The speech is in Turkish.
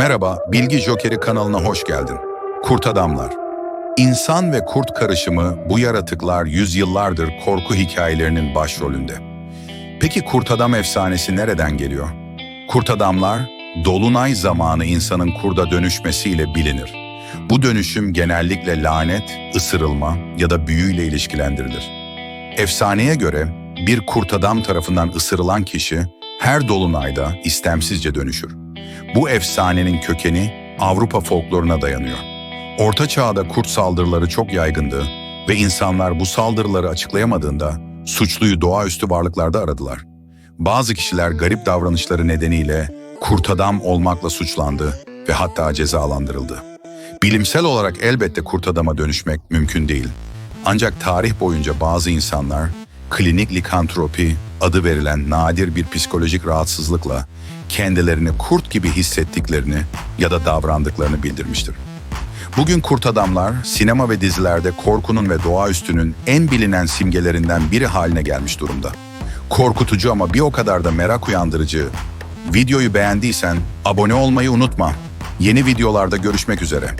Merhaba, Bilgi Jokeri kanalına hoş geldin. Kurt Adamlar. İnsan ve kurt karışımı bu yaratıklar yüzyıllardır korku hikayelerinin başrolünde. Peki kurt adam efsanesi nereden geliyor? Kurt adamlar, dolunay zamanı insanın kurda dönüşmesiyle bilinir. Bu dönüşüm genellikle lanet, ısırılma ya da büyüyle ilişkilendirilir. Efsaneye göre bir kurt adam tarafından ısırılan kişi her dolunayda istemsizce dönüşür. Bu efsanenin kökeni Avrupa folkloruna dayanıyor. Orta Çağ'da kurt saldırıları çok yaygındı ve insanlar bu saldırıları açıklayamadığında suçluyu doğaüstü varlıklarda aradılar. Bazı kişiler garip davranışları nedeniyle kurt adam olmakla suçlandı ve hatta cezalandırıldı. Bilimsel olarak elbette kurt adama dönüşmek mümkün değil. Ancak tarih boyunca bazı insanlar klinik likantropi adı verilen nadir bir psikolojik rahatsızlıkla kendilerini kurt gibi hissettiklerini ya da davrandıklarını bildirmiştir. Bugün kurt adamlar sinema ve dizilerde korkunun ve doğaüstünün en bilinen simgelerinden biri haline gelmiş durumda. Korkutucu ama bir o kadar da merak uyandırıcı. Videoyu beğendiysen abone olmayı unutma. Yeni videolarda görüşmek üzere.